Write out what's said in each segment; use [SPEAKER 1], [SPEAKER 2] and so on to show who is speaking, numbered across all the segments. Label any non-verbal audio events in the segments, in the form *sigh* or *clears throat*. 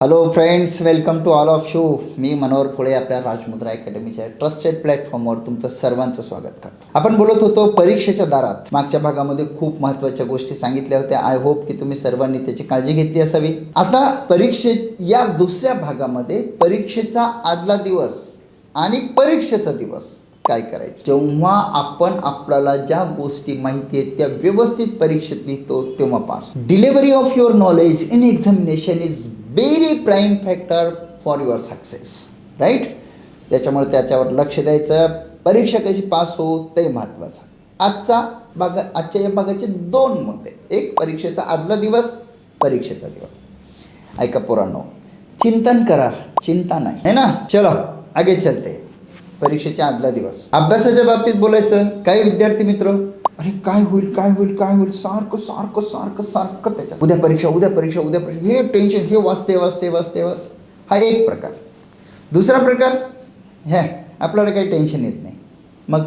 [SPEAKER 1] Hello friends welcome to all of shoe मी मनोहर फुळे आपल्या Rajmudra अकॅडमीच्या trusted प्लॅटफॉर्मवर तुमचं सर्वांचं स्वागत करतो. आपण बोलत होतो परीक्षेच्या दारात. मागच्या भागामध्ये खूप महत्त्वाच्या गोष्टी सांगितल्या होत्या. आय होप की तुम्ही सर्वांनी त्याची काळजी घेतली असावी. आता परीक्षे या दुसऱ्या भागामध्ये परीक्षेचा आदला दिवस आणि परीक्षेचा दिवस काय करायचं? जेव्हा आपण आपल्याला ज्या गोष्टी माहिती आहेत त्या व्यवस्थित परीक्षेत लिहितो तेव्हा pass delivery of your knowledge in examination is very prime factor for your success right त्याच्यामुळे त्याच्यावर लक्ष द्यायचं. परीक्षा कशी पास हो ते महत्त्वाचं आजचा भाग आजच्या या भागाचे दोन मुद्दे. एक परीक्षेचा आदला दिवस परीक्षेचा दिवस. ऐका पोरांनो चिंतन करा चिंता नाही है ना? चलो आगे चलते. परीक्षेच्या आदला दिवस. अभ्यासाच्या बाबतीत बोलायचं. काही विद्यार्थी मित्र अरे काय होईल काय होईल काय होईल? सारखं सारखं सारखं सारखं त्याच्यात. उद्या परीक्षा उद्या परीक्षा उद्या परीक्षा. हे टेन्शन हे वाचते वाचते वाचते वाच हा एक प्रकार. दुसरा प्रकार ह्या आपल्याला काही टेन्शन येत नाही. मग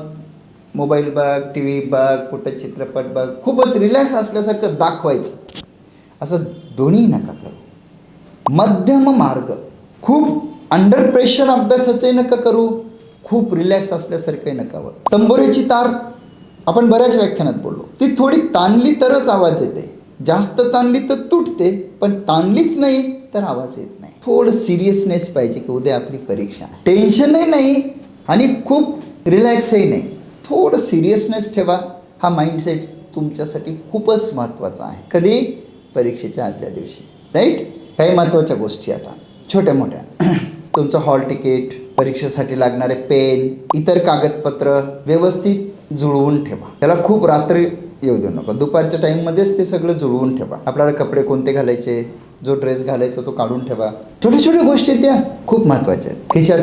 [SPEAKER 1] मोबाईल बघ टी व्ही बघ कुठं चित्रपट बघ खूपच रिलॅक्स असल्यासारखं दाखवायचं. असं दोन्ही नका करू. मध्यम मार्ग खूप अंडर प्रेशर अभ्यासाचंही नका करू. खूप रिलॅक्स असल्यासारखंही नका वर तंबोरीची तार आपण बऱ्याच व्याख्यानात बोललो. ती थोडी ताणली तरच आवाज येते. जास्त ताणली तर तुटते पण ताणलीच नाही तर आवाज येत नाही. थोडं सिरियसनेस पाहिजे की उद्या आपली परीक्षा. टेन्शनही नाही आणि खूप रिलॅक्सही नाही. थोडं सिरियसनेस ठेवा. हा माइंडसेट तुमच्यासाठी खूपच महत्त्वाचा आहे. कधी? परीक्षेच्या आदल्या दिवशी. राईट काही महत्त्वाच्या गोष्टी आता. छोट्या मोठ्या. *clears throat* तुमचं हॉल तिकीट परीक्षेसाठी लागणारे पेन इतर कागदपत्र व्यवस्थित जुळवून ठेवा. त्याला खूप रात्री येऊ देऊ नका. दुपारच्या टाईममध्येच ते सगळं जुळवून ठेवा. आपल्याला कपडे कोणते घालायचे जो ड्रेस घालायचा तो काढून ठेवा. छोट्या छोट्या गोष्टी आहेत त्या. खूप महत्त्वाच्या आहेत. खिशात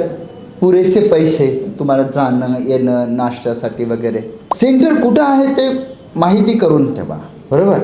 [SPEAKER 1] पुरेसे पैसे तुम्हाला जाणं येणं नाश्त्यासाठी वगैरे. सेंटर कुठं आहे ते माहिती करून ठेवा. बरोबर?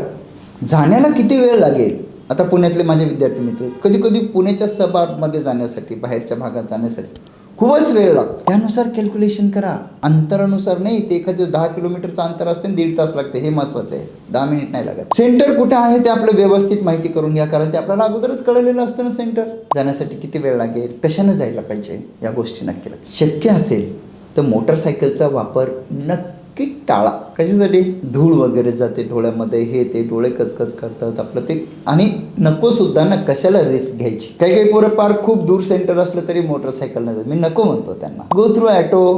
[SPEAKER 1] जाण्याला किती वेळ लागेल? आता पुण्यातले माझे विद्यार्थी मित्र आहेत. कधी कधी पुण्याच्या सभामध्ये जाण्यासाठी बाहेरच्या भागात जाण्यासाठी. खूपच वेळ लागतो. त्यानुसार कॅल्क्युलेशन करा. अंतरानुसार नाही ते एखादं दहा किलोमीटरचं अंतर असते दीड तास लागते. हे महत्त्वाचं आहे. दहा मिनिट नाही लागत. सेंटर कुठं आहे ते आपलं व्यवस्थित माहिती करून घ्या कारण ते आपल्याला अगोदरच कळलेलं असतं ना सेंटर जाण्यासाठी किती वेळ लागेल? कशानं जायला पाहिजे? या गोष्टी नक्की शक्य असेल तर मोटरसायकलचा वापर नक्की की टाळा. कशासाठी? धूळ वगैरे जाते डोळ्यामध्ये हे ते डोळे कचकच करतात आपलं ते. आणि नको सुद्धा ना कशाला रिस्क घ्यायची? काही काही पोरं पार खूप दूर सेंटर असलं तरी मोटरसायकल नाही मी नको म्हणतो त्यांना. गो थ्रू ॲटो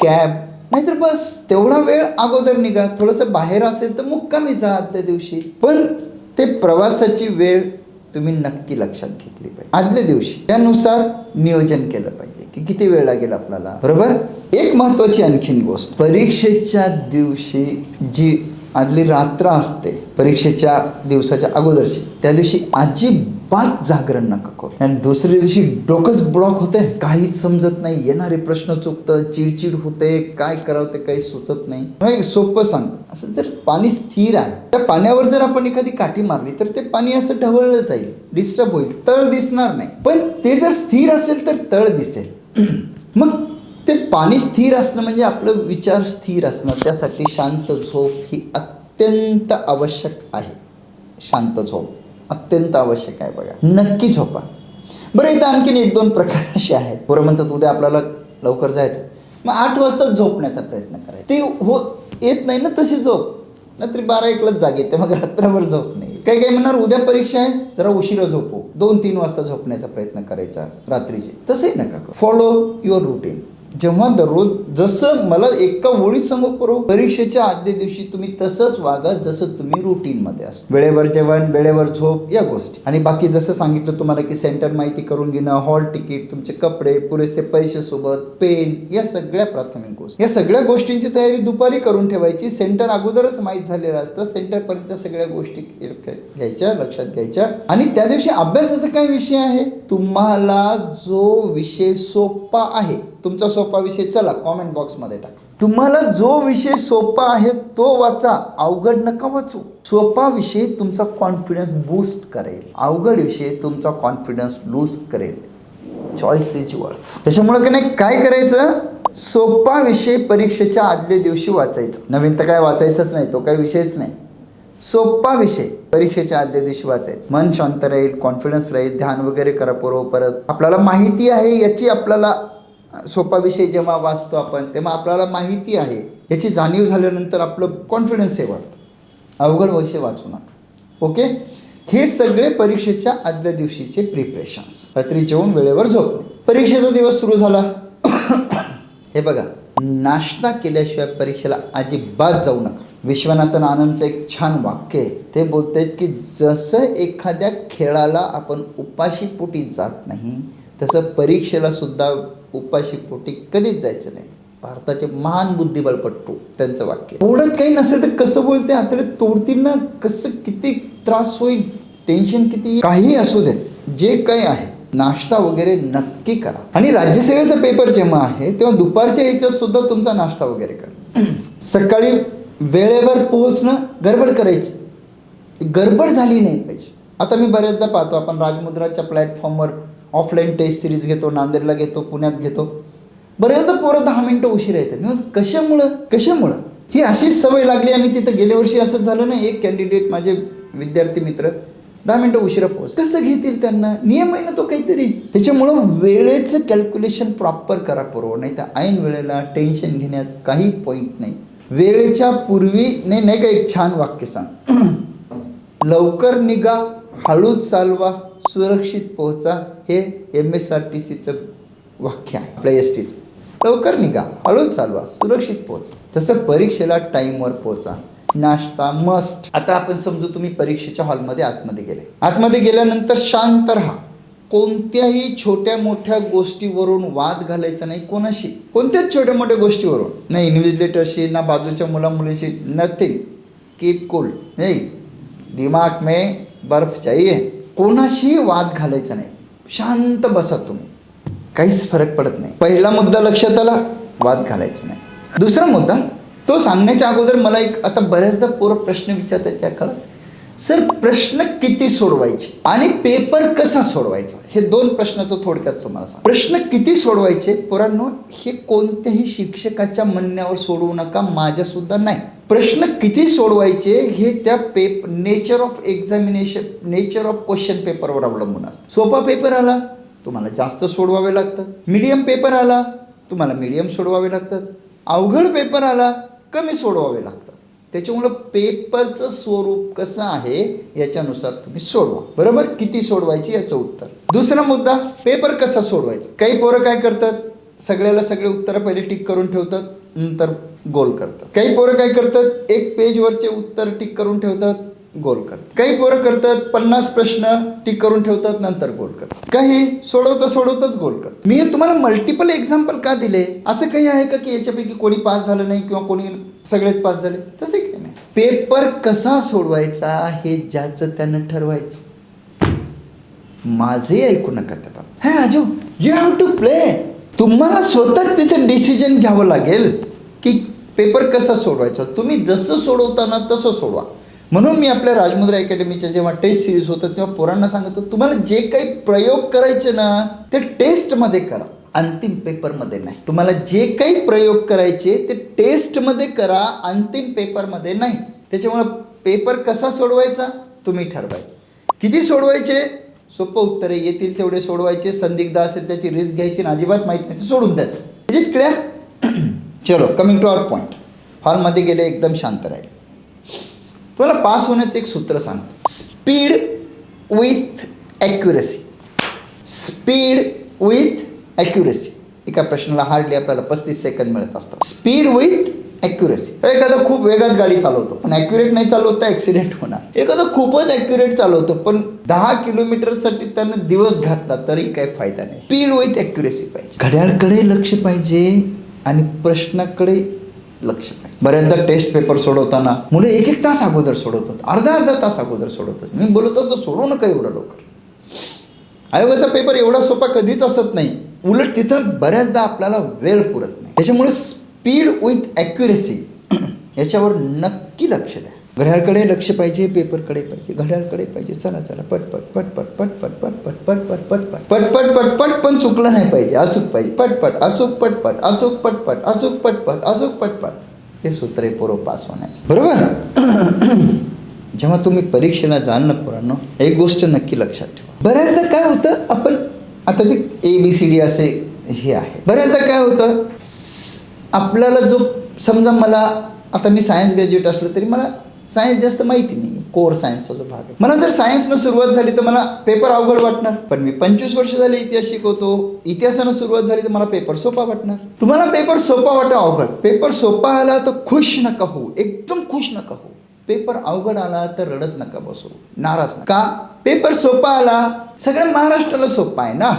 [SPEAKER 1] कॅब नाहीतर बस. तेवढा वेळ अगोदर निघा. थोडंसं बाहेर असेल तर मुक्कामी जा आदल्या दिवशी. पण ते प्रवासाची वेळ तुम्ही नक्की लक्षात घेतली पाहिजे. आदल्या दिवशी. त्यानुसार नियोजन केलं पाहिजे. की किती वेळ लागेल आपल्याला? बरोबर? एक महत्वाची आणखीन गोष्ट परीक्षेच्या दिवशी जी आदली रात्र असते परीक्षेच्या दिवसाच्या अगोदरची त्या दिवशी अजिबात जागरण नका करू. आणि दुसऱ्या दिवशी डोकंच ब्लॉक होते काहीच समजत नाही येणारे प्रश्न चुकतं चिडचिड होते काय करावं ते काही सुचत नाही. एक सोपं सांगतो असं जर पाणी स्थिर आहे त्या पाण्यावर जर आपण एखादी काठी मारली तर ते पाणी असं ढवळलं जाईल डिस्टर्ब होईल तळ दिसणार नाही. पण ते जर स्थिर असेल तर तळ दिसेल. *clears throat* मग ते पाणी स्थिर असणं म्हणजे आपलं विचार स्थिर असणं त्यासाठी शांत झोप ही अत्यंत आवश्यक आहे. शांत झोप अत्यंत आवश्यक आहे बघा. नक्की झोपा. बरं इथं आणखीन एक दोन प्रकार असे आहेत. बरं म्हणतात उद्या आपल्याला लवकर जायचं. मग आठ वाजता झोपण्याचा प्रयत्न करायचा. ते हो येत नाही ना तशी झोप. नाहीतरी बारा एकलाच जाग येते. मग रात्रभर झोप नाही. काही काही म्हणणार उद्या परीक्षा आहे जरा उशिरा झोपू. दोन तीन वाजता झोपण्याचा प्रयत्न करायचा रात्रीचे. तसंही नका फॉलो युअर रुटीन जेव्हा दररोज जसं मला एका ओळीत सांगू करू परीक्षेच्या आदल्या दिवशी तुम्ही तसंच वागा जसं तुम्ही रुटीनमध्ये असता. वेळेवर जेवण वेळेवर झोप या गोष्टी. आणि बाकी जसं सांगितलं तुम्हाला की सेंटर माहिती करून घेणं हॉल तिकीट तुमचे कपडे पुरेसे पैसे सोबत पेन या सगळ्या प्राथमिक गोष्टी. या सगळ्या गोष्टींची तयारी दुपारी करून ठेवायची. सेंटर अगोदरच माहीत झालेलं असतं. सेंटरपर्यंतच्या सगळ्या गोष्टी घ्यायच्या लक्षात घ्यायच्या. आणि त्या दिवशी अभ्यासाचा काय विषय आहे? तुम्हाला जो विषय सोपा आहे तुमचा सोपा विषय चला कॉमेंट बॉक्समध्ये टाका. तुम्हाला जो विषय सोपा आहे तो वाचा अवघड नका वाचू. सोपा विषय तुमचा कॉन्फिडन्स बूस्ट करेल. अवघड विषय तुमचा कॉन्फिडन्स लूज करेल. चॉईस इज वर्स त्याच्यामुळे की नाही काय करायचं? सोपा विषय परीक्षेच्या आदल्या दिवशी वाचायचं. नवीन तर काय वाचायचंच नाही तो काही विषयच नाही. सोपा विषय परीक्षेच्या आदल्या दिवशी वाचायचं. मन शांत राहील कॉन्फिडन्स राहील ध्यान वगैरे करा पूर्व परत. आपल्याला माहिती आहे याची आपल्याला सोपा विषय जेव्हा वाचतो आपण तेव्हा आपल्याला माहिती आहे. याची जाणीव झाल्यानंतर आपलं कॉन्फिडन्स हे वाढतं. अवघड विषय वाचू नका. ओके हे सगळे परीक्षेच्या आदल्या दिवशीचे प्रिपरेशन्स रात्री जेवून वेळेवर झोपणे. परीक्षेचा दिवस सुरू झाला. *coughs* हे बघा नाश्ता केल्याशिवाय परीक्षेला अजिबात जाऊ नका. विश्वनाथन आनंदचं एक छान वाक्य आहे. ते बोलत आहेत की जसं एखाद्या खेळाला आपण उपाशीपोटी जात नाही तसं परीक्षेला सुद्धा उपाशी पोटी कधीच जायचं नाही. भारताचे महान बुद्धिबळपट्टू त्यांचं वाक्य एवढं काही नसेल तर कसं बोलते? आतडे तोडतील ना कसं किती त्रास होईल? टेन्शन किती? काही असू देत. जे काही आहे नाश्ता वगैरे नक्की करा. आणि राज्यसेवेचा पेपर जेव्हा आहे तेव्हा दुपारच्या याच्यात सुद्धा तुमचा नाश्ता वगैरे करा. *clears throat* सकाळी वेळेवर पोहोचणं गडबड करायची. गडबड झाली नाही पाहिजे. आता मी बऱ्याचदा पाहतो आपण राजमुद्राच्या प्लॅटफॉर्मवर ऑफलाईन टेस्ट सिरीज घेतो नांदेडला घेतो पुण्यात घेतो. बऱ्याचदा पोरं दहा मिनटं उशिरा येतात. मी कशामुळं? कशामुळं? ही अशीच सवय लागली आणि तिथं गेल्या वर्षी असंच झालं ना एक कॅन्डिडेट माझे विद्यार्थी मित्र दहा मिनटं उशिरा पोहोच. कसं घेतील त्यांना? नियम आहे ना तो काहीतरी. त्याच्यामुळं वेळेचं कॅल्क्युलेशन प्रॉपर करा पूर्व नाही तर ऐन वेळेला टेन्शन घेण्यात काही पॉईंट नाही. वेळेच्या पूर्वी नाही नाही का एक छान वाक्य सांग. *clears throat* लवकर निघा हळू चालवा. सुरक्षित पोहोचा हे एम एस आर टी सीचं वाक्य आहे. आपल्या एस टीचं लवकर निघा. हळू चालवा. सुरक्षित पोहोचा. तसं परीक्षेला टाईमवर पोहोचा. नाश्ता मस्ट आता आपण समजू तुम्ही परीक्षेच्या हॉलमध्ये आतमध्ये गेले. आतमध्ये गेल्यानंतर शांत राहा. कोणत्याही छोट्या मोठ्या गोष्टीवरून वाद घालायचा नाही कोणाशी. कोणत्याच छोट्या मोठ्या गोष्टीवरून. नाही इन्व्हिजिलेटरशी ना बाजूच्या मुला मुलीशी नथिंग कीप कूल नाही. दिमाग में बर्फ चाहिए कोणाशी वाद घालायचा नाही. शांत बसा तुम्ही. काहीच फरक पडत नाही. पहिला मुद्दा लक्षात आला वाद घालायचा नाही. दुसरा मुद्दा तो सांगण्याच्या अगोदर मला एक आता बऱ्याचदा पोरं प्रश्न विचारतात त्या काळात. सर प्रश्न किती सोडवायचे आणि पेपर कसा सोडवायचा? हे दोन प्रश्नाचं थोडक्यात तुम्हाला सांग प्रश्न किती सोडवायचे? पोरांनो हे कोणत्याही शिक्षकाच्या म्हणण्यावर सोडवू नका माझ्यासुद्धा नाही. प्रश्न किती सोडवायचे हे त्या Pep nature of examination nature of question पेपरवर अवलंबून असतं. सोपा पेपर आला तुम्हाला जास्त सोडवावे लागतात. मीडियम पेपर आला तुम्हाला मीडियम सोडवावे लागतात. अवघड पेपर आला कमी सोडवावे लागतात. त्याच्यामुळं पेपरचं स्वरूप कसं आहे याच्यानुसार तुम्ही सोडवा. बरोबर? किती सोडवायची याचं उत्तर. दुसरा मुद्दा पेपर कसा सोडवायचा? काही पोरं काय करतात? सगळ्याला सगळे उत्तरं पहिले टिक करून ठेवतात. नंतर गोल करतात. काही पोरं काय करतात? एक पेजवरचे उत्तर टिक करून ठेवतात गोल करतात. काही पोरं करतात पन्नास प्रश्न टिक करून ठेवतात नंतर गोल करतात. काही सोडवता सोडवताच गोल करतात. मी तुम्हाला मल्टिपल एक्झाम्पल का दिले? असं काही आहे का की याच्यापैकी कोणी पास झालं नाही किंवा कोणी सगळेच पास झाले? तसे काही नाही. पेपर कसा सोडवायचा हे ज्याचं त्यानं ठरवायचं. माझे ऐकू नका त्या बाबा हा Raju. You have to play तुम्हाला स्वतः तिथे डिसिजन घ्यावं लागेल की पेपर कसा सोडवायचा? तुम्ही जसं सोडवताना तसं सोडवा. म्हणून मी आपल्या राजमुद्रा अकॅडमीच्या जेव्हा टेस्ट सिरीज होतं तेव्हा पोरांना सांगतो तुम्हाला जे काही प्रयोग करायचे ना ते टेस्टमध्ये करा. अंतिम पेपरमध्ये नाही. तुम्हाला जे काही प्रयोग करायचे ते टेस्टमध्ये करा अंतिम पेपरमध्ये नाही. त्याच्यामुळं पेपर कसा सोडवायचा? तुम्ही ठरवायचा. किती सोडवायचे? सोपं उत्तरे येतील तेवढे सोडवायचे. संदिग्ध असेल त्याची रिस्क घ्यायची आणि अजिबात माहीत नाही ते सोडून द्यायचं. म्हणजे क्लिअर चलो कमिंग टू आवर पॉईंट हॉलमध्ये गेले एकदम शांत राहील. तुम्हाला पास होण्याचं एक सूत्र सांगतो. Speed with accuracy speed with accuracy एका प्रश्नाला हार्डली आपल्याला पस्तीस सेकंद मिळत असतात. स्पीड विथ ॲक्युरसी एखादा खूप वेगात गाडी चालवतो पण ॲक्युरेट नाही चालवत ॲक्सिडेंट होणार. एखादा खूपच ॲक्युरेट चालवतो पण दहा किलोमीटरसाठी त्यानं दिवस घातला तरी काही फायदा नाही. स्पीड विथ ॲक्युरेसी पाहिजे. घड्याळकडे लक्ष पाहिजे. आणि प्रश्नाकडे लक्ष पाहिजे. बऱ्याचदा टेस्ट पेपर सोडवताना मुलं एक एक तास अगोदर सोडवतात अर्धा अर्धा तास अगोदर सोडवतात मी बोलत असतो सोडवू नका एवढं लवकर. आयोगाचा पेपर एवढा सोपा कधीच असत नाही. उलट तिथं बऱ्याचदा आपल्याला वेळ पुरत नाही. त्याच्यामुळे स्पीड विथ ॲक्युरेसी याच्यावर नक्की लक्ष द्या. घड्याळकडे लक्ष पाहिजे पेपरकडे पाहिजे घड्याळकडे पाहिजे चला चला पट पट पट पट पट पट पट पट पट पट पट पट पट पट पट पट पण चुकलं नाही पाहिजे अचूक पाहिजे पटपट अचूक पटपट अचूक पटपट अचूक पटपट अचूक पटपट हे सूत्र आहे पूर्व पास होण्याचं बरोबर जेव्हा तुम्ही परीक्षेला जाल ना पोरांनो एक गोष्ट नक्की लक्षात ठेवा बऱ्याचदा काय होतं आपण आता ते ए बी सी डी असे हे आहे बऱ्याचदा काय होतं आपल्याला जो समजा मला आता मी सायन्स ग्रॅज्युएट असलो तरी मला सायन्स जास्त माहिती नाही कोर सायन्सचा जो भाग आहे. मला जर सायन्सनं सुरुवात झाली तर मला पेपर अवघड वाटणार. पण मी पंचवीस वर्ष झाले इतिहास शिकवतो. इतिहासानं सुरुवात झाली तर मला पेपर सोपा वाटणार. तुम्हाला पेपर सोपा वाटा अवघड. पेपर सोपा आला तर खुश नका हो एकदम खुश नका हो पेपर अवघड आला तर रडत नका बसू. नाराज नका. का? पेपर सोपा आला सगळ्या महाराष्ट्राला सोपा आहे ना?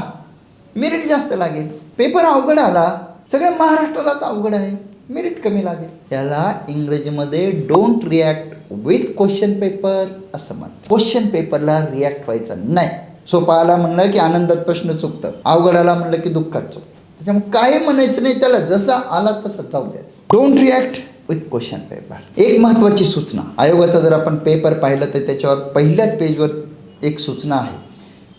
[SPEAKER 1] मेरिट जास्त लागेल. पेपर अवघड आला सगळ्या महाराष्ट्राला तर अवघड आहे. मेरिट कमी लागेल. याला इंग्रजीमध्ये don't react with question paper असं म्हण. क्वेश्चन पेपरला रिॲक्ट व्हायचं नाही. सोपाला म्हणलं की आनंदात प्रश्न चुकतात. अवघडाला म्हणलं की दुःखात चुकतं त्याच्यामुळे काय म्हणायचं नाही त्याला जसा आला तसा जाऊ द्यायचं. Don't react with question paper एक महत्त्वाची सूचना. आयोगाचा जर आपण पेपर पाहिलं तर त्याच्यावर पहिल्याच पेजवर एक सूचना आहे.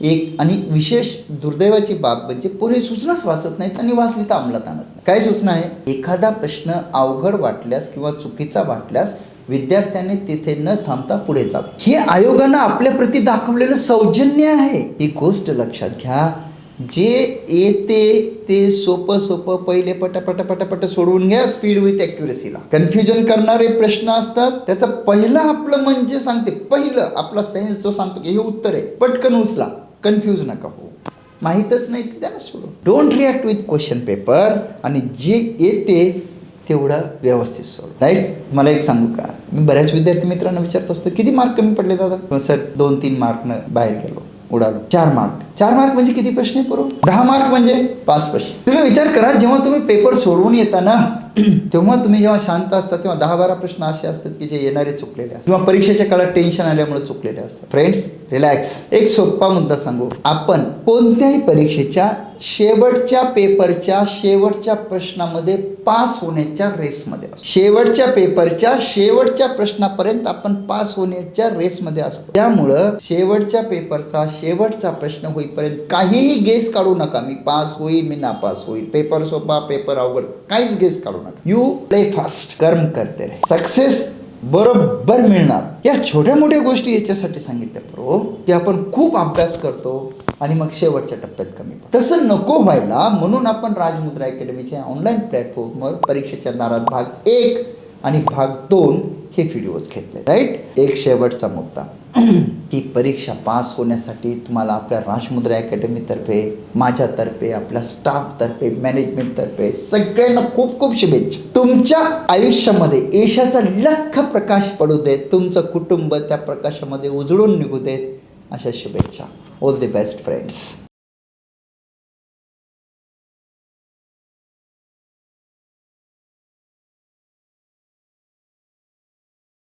[SPEAKER 1] एक आणि विशेष दुर्दैवाची बाब म्हणजे पुढे सूचनाच वाचत नाहीत आणि वाचली तर अंमलात आणत नाही काय सूचना आहे? एखादा प्रश्न अवघड वाटल्यास किंवा चुकीचा वाटल्यास विद्यार्थ्यांनी तिथे न थांबता पुढे जावं. हे आयोगानं आपल्या प्रती दाखवलेलं सौजन्य आहे. ही गोष्ट लक्षात घ्या. जे येते ते सोपं सोपं पहिले पटापट पटापट सोडवून घ्या स्पीड विथ ॲक्युरेसीला कन्फ्युजन करणारे प्रश्न असतात. त्याचं पहिलं आपलं म्हणजे सांगते. पहिलं आपला सेन्स जो सांगतो की हे उत्तर आहे. पटकन उचला. कन्फ्यूज नका हो माहीतच नाही ते त्यांना सोडू don't react with question paper आणि जे येते तेवढं व्यवस्थित सोड. राईट मला एक सांगू का? मी बऱ्याच विद्यार्थी मित्रांना विचारत असतो किती मार्क कमी पडले दादा? सर दोन तीन मार्कनं बाहेर गेलो उडालो. चार मार्क चार मार्क म्हणजे किती प्रश्न आहे बरोबर दहा मार्क म्हणजे पाच प्रश्न. तुम्ही विचार करा जेव्हा तुम्ही पेपर सोडवून येता ना *clears throat* तेव्हा तुम्ही जेव्हा शांत असता तेव्हा दहा बारा प्रश्न असे असतात की जे येणारे चुकलेले असतात. किंवा परीक्षेच्या काळात टेन्शन आल्यामुळे चुकलेले असतात. फ्रेंड्स रिलॅक्स एक सोपा मुद्दा सांगू. आपण कोणत्याही परीक्षेच्या शेवटच्या पेपरच्या शेवटच्या प्रश्नामध्ये पास होण्याच्या रेसमध्ये असतो. शेवटच्या पेपरच्या शेवटच्या प्रश्नापर्यंत आपण पास होण्याच्या रेसमध्ये असतो. त्यामुळं शेवटच्या पेपरचा शेवटचा प्रश्न होईपर्यंत काहीही गेस काढू नका. मी पास होईल मी नापास होईल. पेपर सोपा पेपर अवघड. काहीच गेस काढू नका. यू प्ले फास्ट कर्म करते रे. सक्सेस बरोबर मिळणार. या छोट्या मोठ्या गोष्टी याच्यासाठी सांगितल्या बरो की आपण खूप अभ्यास करतो आणि मग शेवटच्या टप्प्यात कमी तसं नको व्हायला म्हणून आपण राजमुद्रा अकॅडमीच्या ऑनलाईन प्लॅटफॉर्मवर परीक्षेच्या दारात भाग एक आणि भाग दोन हे व्हिडिओज घेतले राईट एक शेवटचा मुद्दा. *clears throat* की परीक्षा पास होण्यासाठी तुम्हाला आपल्या राजमुद्रा अकॅडमीतर्फे माझ्यातर्फे आपल्या स्टाफतर्फे मॅनेजमेंटतर्फे सगळ्यांना खूप खूप शुभेच्छा. तुमच्या आयुष्यामध्ये यशाचा लख प्रकाश पडू देत तुमचं कुटुंब त्या प्रकाशामध्ये उजळून निघू देत अशा शुभेच्छा. All the best friends